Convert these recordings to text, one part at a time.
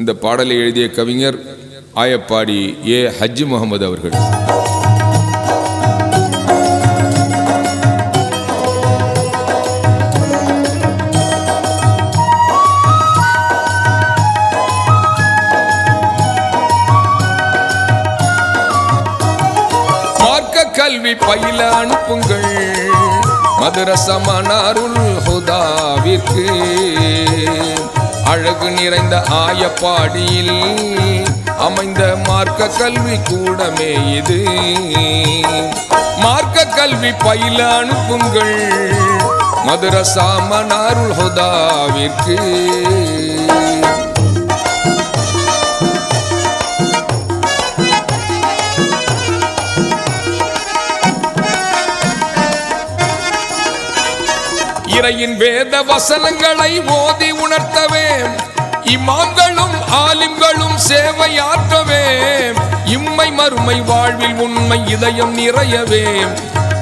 இந்த பாடலை எழுதிய கவிஞர் ஆயப்பாடி ஏ ஹஜ்ஜி முகமது அவர்கள். மார்க்க கல்வி பயில அனுப்புங்கள். மதுரசமனாருள் ஹுதாவிற்கு. அழகு நிறைந்த ஆயப்பாடியில் அமைந்த மார்க்க கல்வி கூடமே இது. மார்க்க கல்வி பயில அனுப்புங்கள். மதுரசாமனாருள் ஹுதாவிற்கு இறையின் வேத வசனங்களை ஓதி உணர்த்தவே. இமாம்களும் ஆலிம்களும் சேவையாற்றவே. இம்மை மறுமை வாழ்வில் உண்மை இதயம் நிறையவே.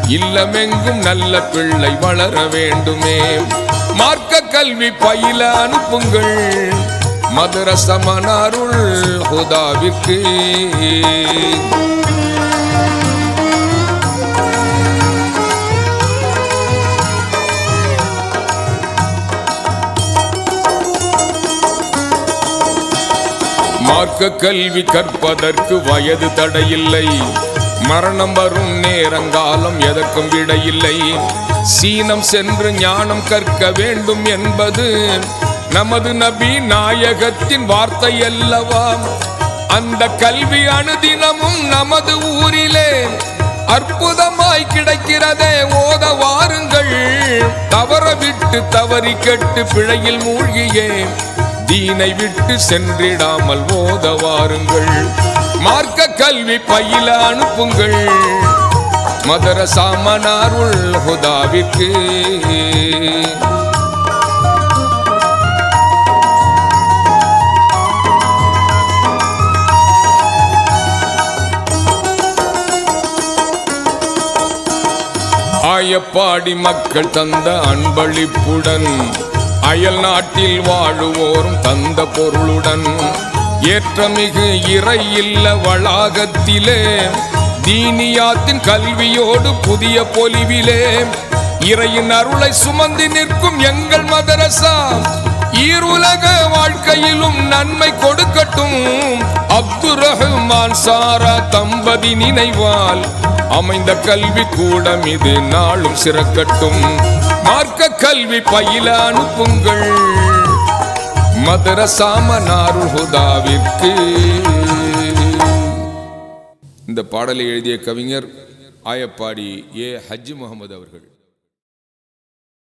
இல்லமெங்கும் நல்ல பிள்ளை வளர வேண்டுமே. மார்க்க கல்வி பயில அனுப்புங்கள். மதுரசமனாருள் ஹுதாவிற்கு. மார்க்க கல்வி கற்பதற்கு வயது தடையில்லை. மரணம் வரும் நேரங்காலம் எதற்கும் விடையில்லை. சீனம் சென்று ஞானம் கற்க வேண்டும் என்பது நமது நபி நாயகத்தின் வார்த்தை அல்லவா அந்த கல்வி அணுதினமும் நமது ஊரிலே அற்புதமாய் கிடைக்கிறதே. ஓத வாருங்கள். தவற விட்டு தவறி கெட்டு பிழையில் மூழ்கியே. தீனை விட்டு சென்றிடாமல் ஓத வாருங்கள். மார்க்க கல்வி பயில அனுப்புங்கள். மதர சாமனாருள் ஹுதாவிற்கு. ஆயப்பாடி மக்கள் தந்த அன்பளிப்புடன் அயல் நாட்டில் வாழுவோரும் தந்த பொருளுடன். ஏற்றமிகு இறை இல்ல வளாகத்திலே தீனியாத்தின் கல்வியோடு புதிய பொலிவிலே. இறையின் அருளை சுமந்து நிற்கும் எங்கள் மதரசா ஈருலக வாழ்க்கையிலும் நன்மை கொடுக்கட்டும். அப்துல் ரஹ்மான் சாரா தம்பதி நினைவால் அமைந்த கல்வி கூடம் இது நாளும் சிறக்கட்டும். மார்க்க கல்வி பயில அனுப்புங்கள். மதரசாமனாருள் ஹுதாவிற்கு. இந்த பாடலை எழுதிய கவிஞர் ஆயப்பாடி ஏ ஹஜ் முகமது அவர்கள்.